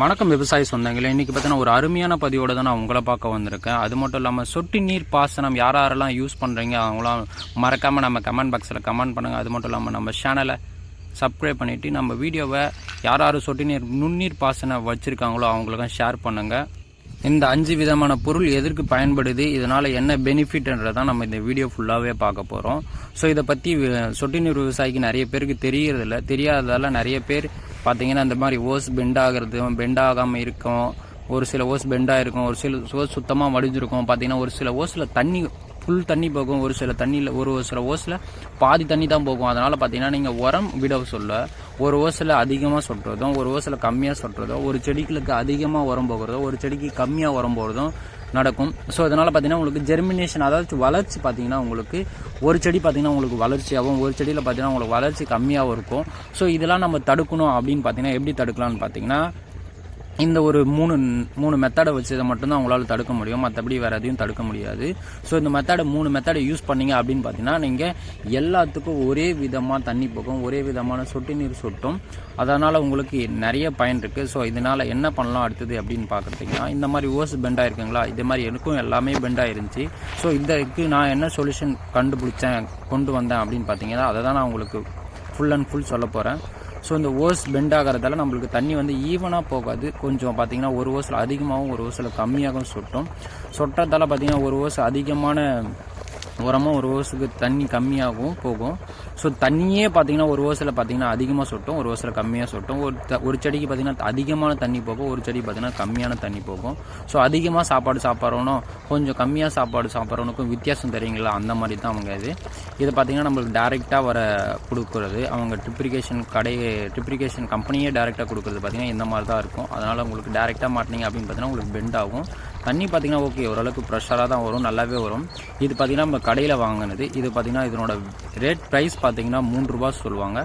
வணக்கம் விவசாய சொந்தங்களே இன்றைக்கி பார்த்தீங்கன்னா ஒரு அருமையான பதிவோடு தான் நான் உங்களை பார்க்க வந்திருக்கேன். அது மட்டும் இல்லாமல் சொட்டு நீர் பாசனம் யார் யாரெல்லாம் யூஸ் பண்ணுறீங்க அவங்களாம் மறக்காமல் நம்ம கமெண்ட் பாக்ஸில் கமெண்ட் பண்ணுங்கள் அது மட்டும் இல்லாமல் நம்ம சேனலை சப்ஸ்கிரைப் பண்ணிவிட்டு நம்ம வீடியோவை யார் யார் சொட்டு நீர் நுண்ணீர் பாசனம் வச்சுருக்காங்களோ அவங்களுக்கும் ஷேர் பண்ணுங்கள் இந்த அஞ்சு விதமான பொருள் எதற்கு பயன்படுது இதனால் என்ன பெனிஃபிட்ன்றதான் நம்ம இந்த வீடியோ ஃபுல்லாகவே பார்க்க போகிறோம் ஸோ இதை பற்றி சொட்டு நீர் விவசாயிக்கு நிறைய பேருக்கு தெரியறதில்ல. தெரியாததால் நிறைய பேர் பார்த்தீங்கன்னா இந்த மாதிரி ஓஸ் பெண்ட் ஆகிறது பெண்ட் ஆகாமல் இருக்கும். ஒரு சில ஓஸ் பெண்டாக இருக்கும் ஒரு சில ஓஸ் சுத்தமாக வடிஞ்சிருக்கும். பார்த்தீங்கன்னா ஒரு சில ஓஸில் தண்ணி ஃபுல் தண்ணி போகும். ஒரு சில தண்ணியில் ஒரு சில ஓஸில் பாதி தண்ணி தான் போகும். அதனால் பார்த்தீங்கன்னா நீங்கள் உரம் விட சொல்ல ஒரு ஓஸில் அதிகமாக சொட்டுறதும் ஒரு ஓஸில் கம்மியாக சொட்டுறதும் ஒரு செடிகளுக்கு அதிகமாக உரம் போகிறதும் ஒரு செடிக்கு கம்மியாக உரம் போகிறதும் நடக்கும். ஸோ அதனால் பார்த்தீங்கன்னா உங்களுக்கு ஜெர்மினேஷன் அதாவது வளர்ச்சி பார்த்தீங்கன்னா உங்களுக்கு ஒரு செடி பார்த்தீங்கன்னா உங்களுக்கு வளர்ச்சியாகவும் ஒரு செடியில் பார்த்தீங்கன்னா உங்களுக்கு வளர்ச்சி கம்மியாகவும் இருக்கும். ஸோ இதெல்லாம் நம்ம தடுக்கணும் அப்படின்னு பார்த்தீங்கன்னா எப்படி தடுக்கலாம்னு பார்த்தீங்கன்னா இந்த ஒரு மூணு மூணு மெத்தடை வச்சு இதை மட்டும்தான் அவங்களால தடுக்க முடியும். மற்றபடி வேறு எதையும் தடுக்க முடியாது. ஸோ இந்த மெத்தடை மூணு மெத்தடை யூஸ் பண்ணீங்க அப்படின்னு பார்த்தீங்கன்னா நீங்கள் எல்லாத்துக்கும் ஒரே விதமாக தண்ணி போகும் ஒரே விதமான சொட்டு நீர் சொட்டும். அதனால் உங்களுக்கு நிறைய பயன் இருக்குது ஸோ இதனால் என்ன பண்ணலாம் அடுத்தது அப்படின்னு பார்க்குறீங்கன்னா இந்த மாதிரி ஓஸ் பெண்டாக இருக்குங்களா இது மாதிரி எனக்கும் எல்லாமே பெண்டாக இருந்துச்சு ஸோ இதற்கு நான் என்ன சொல்யூஷன் கண்டுபிடிச்சேன் கொண்டு வந்தேன் அப்படின்னு பார்த்தீங்கன்னா அதை தான் நான் உங்களுக்கு ஃபுல் அண்ட் ஃபுல் சொல்ல போகிறேன் ஸோ இந்த ஓஸ் பெண்ட் ஆகிறதால நம்மளுக்கு தண்ணி வந்து ஈவனாக போகாது. கொஞ்சம் பார்த்திங்கன்னா ஒரு ஓஸில் அதிகமாகவும் ஒரு ஓஸில் கம்மியாகவும் சொட்டும். சொட்டதால் பார்த்திங்கன்னா ஒரு ஓஸ் அதிகமான உரமாக ஒரு ஓசுக்கு தண்ணி கம்மியாகவும் போகும். ஸோ தண்ணியே பார்த்தீங்கன்னா ஒரு ஓசில் பார்த்தீங்கன்னா அதிகமாக சொட்டும் ஒரு ஓசில் கம்மியாக சொட்டும். ஒரு த ஒரு செடிக்கு பார்த்தீங்கன்னா அதிகமான தண்ணி போகும் ஒரு செடி பார்த்தீங்கன்னா கம்மியான தண்ணி போகும். ஸோ அதிகமாக சாப்பாடு சாப்பிட்றவனும் கொஞ்சம் கம்மியாக சாப்பாடு சாப்பிட்றவனுக்கும் வித்தியாசம் தெரியுங்களா? அந்த மாதிரி தான் அவங்க இது. இது பார்த்தீங்கன்னா நம்மளுக்கு டேரெக்டாக வர கொடுக்குறது அவங்க ட்ரிப்ரிகேஷன் கடை ட்ரிப்ரிகேஷன் கம்பெனியே டேரெக்டாக கொடுக்குறது பார்த்தீங்கன்னா இந்த மாதிரி தான் இருக்கும். அதனால் உங்களுக்கு டேரெக்டாக மாட்டினீங்க அப்படின்னு பார்த்தீங்கன்னா உங்களுக்கு பெண்ட் ஆகும். தண்ணி பார்த்தீங்கன்னா ஓகே ஓரளவுக்கு ப்ரெஷராக தான் வரும் நல்லாவே வரும். இது பார்த்தீங்கன்னா நம்ம கடையில் வாங்கினது. இது பார்த்தீங்கன்னா இதனோட ரேட் ப்ரைஸ் பார்த்தீங்கன்னா மூணு ரூபா சொல்லுவாங்க.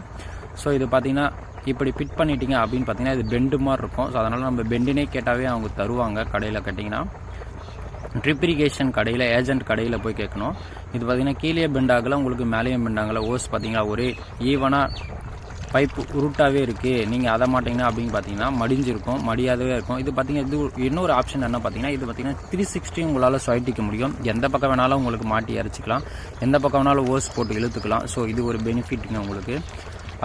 ஸோ இது பார்த்தீங்கன்னா இப்படி ஃபிட் பண்ணிட்டீங்க அப்படின்னு பார்த்தீங்கன்னா இது பெண்டு மாதிரி இருக்கும். ஸோ அதனால் நம்ம பெண்டுனே கேட்டாவே அவங்க தருவாங்க கடையில் கேட்டிங்கன்னா. ட்ரிப்ரிகேஷன் கடையில் ஏஜென்ட் கடையில் போய் கேட்கணும். இது பார்த்தீங்கன்னா கீழே பெண்டாகலாம் உங்களுக்கு மேலேயும் பெண்டாகல ஓஸ் பார்த்திங்கன்னா ஒரே ஈவனாக பைப்பு உருட்டாகவே இருக்குது நீங்கள் அதை மாட்டிங்கன்னா அப்படின்னு பார்த்தீங்கன்னா மடிஞ்சிருக்கும் மடியாதவே இருக்கும். இது பார்த்தீங்கன்னா இது இன்னொரு ஆப்ஷன் என்ன பார்த்தீங்கன்னா இது பார்த்தீங்கன்னா த்ரீ சிக்ஸ்டி உங்களால் ஸ்வைட்டிக்க முடியும். எந்த பக்கம் வேணாலும் உங்களுக்கு மாட்டி அரைச்சிக்கலாம். எந்த பக்கம் வேணாலும் ஓஸ் போட்டு இழுத்துக்கலாம். ஸோ இது ஒரு பெனிஃபிட்டுங்க உங்களுக்கு.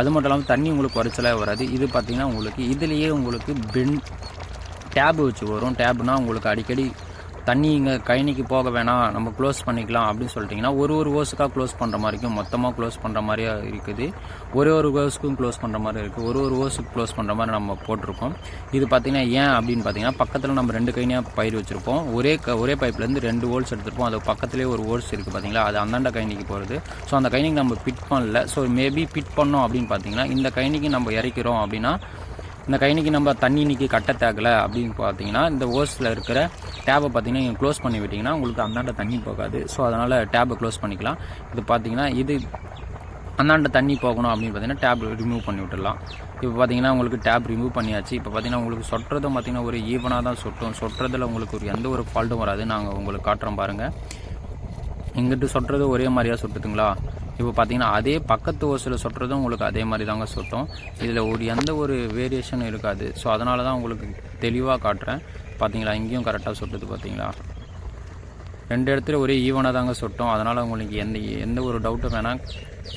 அது மட்டும் இல்லாமல் தண்ணி உங்களுக்கு குறைச்சலாக வராது. இது பார்த்தீங்கன்னா உங்களுக்கு இதுலேயே உங்களுக்கு பென் டேப் வச்சு வரும். டேப்னால் உங்களுக்கு அடிக்கடி தண்ணி இங்கே கழனிக்கு போக வேணாம் நம்ம க்ளோஸ் பண்ணிக்கலாம் அப்படின்னு சொல்லிட்டிங்கன்னா ஒரு ஒரு ஓஸுக்காக க்ளோஸ் பண்ணுற மாதிரி இருக்கும். மொத்தமாக க்ளோஸ் பண்ணுற மாதிரியா இருக்குது. ஒரு ஒரு ஓஸுக்கும் க்ளோஸ் பண்ணுற மாதிரி இருக்குது ஒரு ஒரு ஓஸுக்கு க்ளோஸ் பண்ணுற மாதிரி நம்ம போட்டிருக்கோம். இது பார்த்திங்கன்னா ஏன் அப்படின்னு பார்த்தீங்கன்னா பக்கத்தில் நம்ம ரெண்டு கைனியாக பயிர் வச்சுருப்போம். ஒரே க ஒரே பைப்லேருந்து ரெண்டு ஓல்ஸ் எடுத்திருப்போம். அது பக்கத்துலேயே ஒரு ஓல்ஸ் இருக்குது பார்த்தீங்களா அது அந்தாண்ட கைனிக்கு போகிறது ஸோ அந்த கைனிக்கு நம்ம பிட் பண்ணல. ஸோ மேபி பிட் பண்ணோம் அப்படின்னு பார்த்தீங்கன்னா இந்த கைனிக்கு நம்ம இறக்கிறோம் அப்படின்னா இந்த கைனிக்கு நம்ம தண்ணி இன்றைக்கி கட்ட தேக்கலை அப்படின்னு பார்த்தீங்கன்னா இந்த ஓஸில் இருக்கிற டேப்பை பார்த்தீங்கன்னா நீங்கள் க்ளோஸ் பண்ணி விட்டிங்கன்னா உங்களுக்கு அந்தாண்ட தண்ணி போகாது. ஸோ அதனால் டேப்பை க்ளோஸ் பண்ணிக்கலாம். இது பார்த்தீங்கன்னா இது அந்தாண்ட தண்ணி போகணும் அப்படின்னு பார்த்தீங்கன்னா டேப் ரிமூவ் பண்ணி விட்டுடலாம். இப்போ பார்த்தீங்கன்னா உங்களுக்கு டேப் ரிமூவ் பண்ணியாச்சு. இப்போ பார்த்தீங்கன்னா உங்களுக்கு சொட்டுறதும் பார்த்தீங்கன்னா ஒரு ஈவனாக தான் சொட்டும். சொட்டுறதுல உங்களுக்கு ஒரு எந்த ஒரு ஃபால்ட்டும் வராது. நாங்கள் உங்களுக்கு காட்டுறோம் பாருங்கள் இங்கிட்டு சொட்டுறது ஒரே மாதிரியாக சொட்டுதுங்களா? இப்போ பார்த்தீங்கன்னா அதே பக்கத்து ஓசில் சொட்டுறதும் உங்களுக்கு அதே மாதிரி தாங்க சொட்டும். இதில் ஒரு எந்த ஒரு வேரியேஷனும் இருக்காது. ஸோ அதனால தான் உங்களுக்கு தெளிவாக காட்டுறேன். பார்த்தீங்களா? இங்கேயும் கரெக்டாக சொட்டுது பார்த்தீங்களா? ரெண்டு இடத்துல ஒரே ஈவனாக தாங்க சொட்டும். அதனால் உங்களுக்கு எந்த எந்த ஒரு டவுட்டும் வேணால்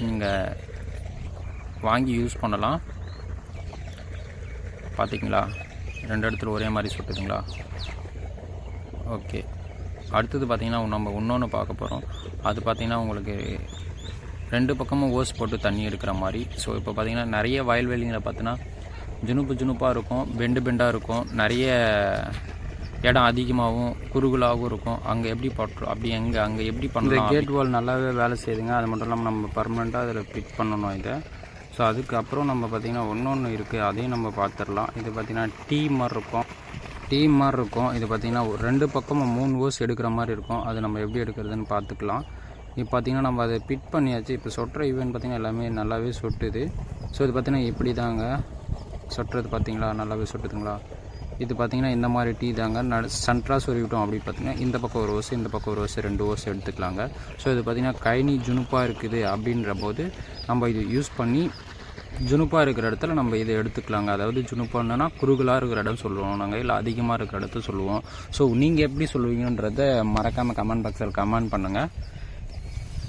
நீங்கள் வாங்கி யூஸ் பண்ணலாம். பார்த்தீங்களா? ரெண்டு இடத்துல ஒரே மாதிரி சொட்டுதுங்களா? ஓகே அடுத்தது பார்த்திங்கன்னா நம்ம இன்னொன்று பார்க்க போகிறோம் அது பார்த்தீங்கன்னா உங்களுக்கு ரெண்டு பக்கமும் ஓஸ் போட்டு தண்ணி எடுக்கிற மாதிரி. ஸோ இப்போ பார்த்தீங்கன்னா நிறைய வயல்வெளிங்களை பார்த்தீங்கன்னா ஜுனுப்பு ஜுனுப்பாக இருக்கும் பெண்டு பெண்டாக இருக்கும் நிறைய இடம் அதிகமாகவும் குறுகலாகவும் இருக்கும். அங்கே எப்படி போட்டுரும் அப்படி எங்கே அங்கே எப்படி பண்ணலாம் கேட் வால் நல்லாவே வேலை செய்யுதுங்க. அது மட்டும் இல்லாமல் நம்ம பர்மனெண்ட்டாக அதில் ஃபிட் பண்ணணும் இதை. ஸோ அதுக்கப்புறம் நம்ம பார்த்திங்கன்னா ஒன்று இருக்குது அதையும் நம்ம பார்த்துடலாம் இது பார்த்திங்கன்னா டீ மாதிரி இருக்கும். டீ மாதிரி இருக்கும். இது பார்த்திங்கன்னா ஒரு ரெண்டு பக்கமும் மூணு ஓஸ் எடுக்கிற மாதிரி இருக்கும். அது நம்ம எப்படி எடுக்கிறதுன்னு பார்த்துக்கலாம் இப்போ பார்த்திங்கன்னா நம்ம அதை பிட் பண்ணியாச்சு. இப்போ சொட்டுற ஈவெண்ட் பார்த்திங்கன்னா எல்லாமே நல்லாவே சொட்டுது. ஸோ இது பார்த்திங்கன்னா இப்படி தாங்க சொட்டுறது பார்த்திங்களா நல்லாவே சொட்டுதுங்களா? இது பார்த்திங்கன்னா இந்த மாதிரி டீ தாங்க. நடு சென்ட்ராக சொருவிட்டோம் அப்படின்னு பார்த்திங்கன்னா இந்த பக்கம் ஒரு ஓசை இந்த பக்கம் ஒரு ஓசை ரெண்டு ஓசை எடுத்துக்கலாங்க. ஸோ இது பார்த்திங்கன்னா கைனி ஜுனுப்பாக இருக்குது அப்படின்ற போது நம்ம இது யூஸ் பண்ணி ஜுனுப்பாக இருக்கிற இடத்துல நம்ம இதை எடுத்துக்கலாங்க. அதாவது ஜுனுப்பான்னா குறுகலாக இருக்கிற இடம் சொல்லுவோம் நாங்கள் இல்லை அதிகமாக இருக்கிற இடத்த சொல்லுவோம். ஸோ நீங்கள் எப்படி சொல்லுவீங்கன்றத மறக்காமல் கமெண்ட் பாக்ஸில் கமெண்ட் பண்ணுங்கள்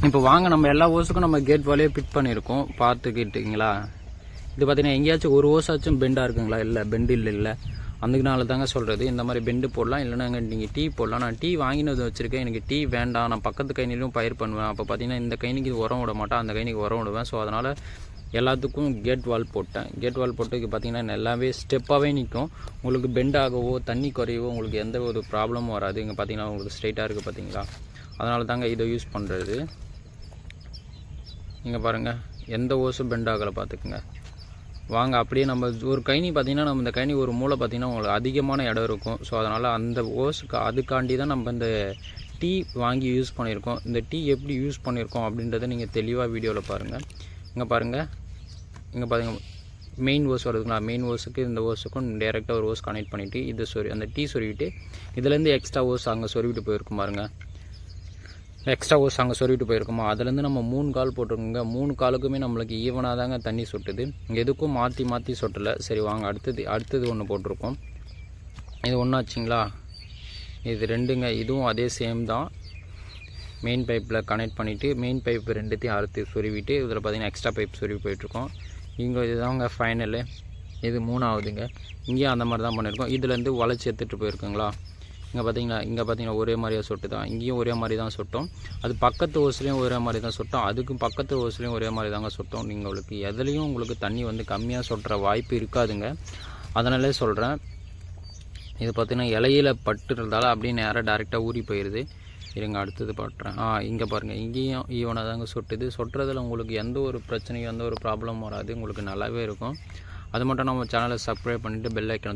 இப்போ வாங்க நம்ம எல்லா ஓஸுக்கும் நம்ம கேட் வாலையே ஃபிட் பண்ணியிருக்கோம் பார்த்துக்கிட்டிங்களா இது பார்த்தீங்கன்னா எங்கேயாச்சும் ஒரு ஓஸாச்சும் பெண்டாக இருக்குங்களா? இல்லை பெண்டு இல்லை இல்லை. அதுக்குனால தாங்க சொல்கிறது இந்த மாதிரி பெண்டு போடலாம். இல்லைனா நீங்கள் டீ போடலாம். நான் டீ வாங்கினது வச்சுருக்கேன். எனக்கு டீ வேண்டாம். நான் பக்கத்து கைனிலும் பயிர் பண்ணுவேன். அப்போ பார்த்தீங்கன்னா இந்த கைனிக்கு உரம் விட மாட்டேன். அந்த கைனிக்கு உரம் விடுவேன். ஸோ அதனால் எல்லாத்துக்கும் கேட் வால் போட்டேன். கேட் வால் போட்டு பார்த்தீங்கன்னா எல்லாமே ஸ்டெப்பாகவே நிற்கும். உங்களுக்கு பெண்ட் ஆகவோ தண்ணி குறையவோ உங்களுக்கு எந்த ஒரு ப்ராப்ளமும் வராது. இங்கே பார்த்தீங்கன்னா உங்களுக்கு ஸ்ட்ரைட்டாக இருக்குது பார்த்தீங்களா அதனால தாங்க இதை யூஸ் பண்ணுறது இங்கே பாருங்கள் எந்த ஓஸும் பெண்ட் ஆகலை பார்த்துக்குங்க வாங்க அப்படியே நம்ம ஒரு கைனி பார்த்தீங்கன்னா நம்ம இந்த கைனி ஒரு மூளை பார்த்தீங்கன்னா உங்களுக்கு அதிகமான இடம் இருக்கும். ஸோ அதனால் அந்த ஓஸுக்கு அதுக்காண்டி தான் நம்ம இந்த டீ வாங்கி யூஸ் பண்ணியிருக்கோம். இந்த டீ எப்படி யூஸ் பண்ணியிருக்கோம் அப்படின்றத நீங்கள் தெளிவாக வீடியோவில் பாருங்கள் இங்கே பாருங்கள் இங்கே பாருங்க. மெயின் ஓஸ் வருதுங்களா? மெயின் ஓஸுக்கு இந்த ஓஸுக்கும் டேரெக்டாக ஒரு ஓஸ் கனெக்ட் பண்ணிவிட்டு இதை சொறி அந்த டீ சொருவிட்டு இதுலேருந்து எக்ஸ்ட்ரா ஓஸ் அங்கே சொருவிட்டு போயிருக்கும் பாருங்கள் எக்ஸ்ட்ரா ஓஸ் அங்கே சொல்லிட்டு போயிருக்கோமோ அதுலேருந்து நம்ம மூணு கால் போட்டிருக்கோங்க. மூணு காலுக்குமே நம்மளுக்கு ஈவனாக தாங்க தண்ணி சொட்டுது. இங்கே எதுக்கும் மாற்றி மாற்றி சொட்டலை. சரி வாங்க. அடுத்தது அடுத்தது ஒன்று போட்டிருக்கோம். இது ஒன்றாச்சுங்களா இது ரெண்டுங்க. இதுவும் அதே சேம் தான். மெயின் பைப்பில் கனெக்ட் பண்ணிவிட்டு மெயின் பைப் ரெண்டுத்தையும் அறுத்து சொருவிட்டு இதில் பார்த்தீங்கன்னா எக்ஸ்ட்ரா பைப் சொருவி போயிட்டுருக்கோம். இங்கே இதுதாங்க ஃபைனலு இது மூணாவதுங்க. இங்கேயும் அந்த மாதிரி தான் பண்ணியிருக்கோம் இதுலேருந்து வளைச்சி எடுத்துகிட்டு போயிருக்குங்களா? இங்கே பார்த்தீங்கன்னா இங்கே பார்த்தீங்கன்னா ஒரே மாதிரியாக சொட்டு தான். இங்கேயும் ஒரே மாதிரி தான் சொட்டோம். அது பக்கத்து ஓஸ்லேயும் ஒரே மாதிரி தான் சொட்டோம். அதுக்கும் பக்கத்து ஓஸ்லேயும் ஒரே மாதிரி தாங்க சொட்டோம். நீங்கள் உங்களுக்கு எதுலேயும் உங்களுக்கு தண்ணி வந்து கம்மியாக சொட்டுற வாய்ப்பு இருக்காதுங்க. அதனாலே சொல்கிறேன் இது பார்த்திங்கன்னா இலையில பட்டுறதால அப்படியே நேராக டேரெக்டாக ஊறி போயிடுது இருங்க அடுத்தது பாட்டுறேன் ஆ இங்கே பாருங்கள் இங்கேயும் ஈவனாக தாங்க சொட்டுது. சொட்டுறதில் உங்களுக்கு எந்த ஒரு பிரச்சனையும் எந்த ஒரு ப்ராப்ளமும் வராது. உங்களுக்கு நல்லாவே இருக்கும். அது மட்டும் நம்ம சேனலை சப்ஸ்கிரைப் பண்ணிவிட்டு பெல் ஐக்கன்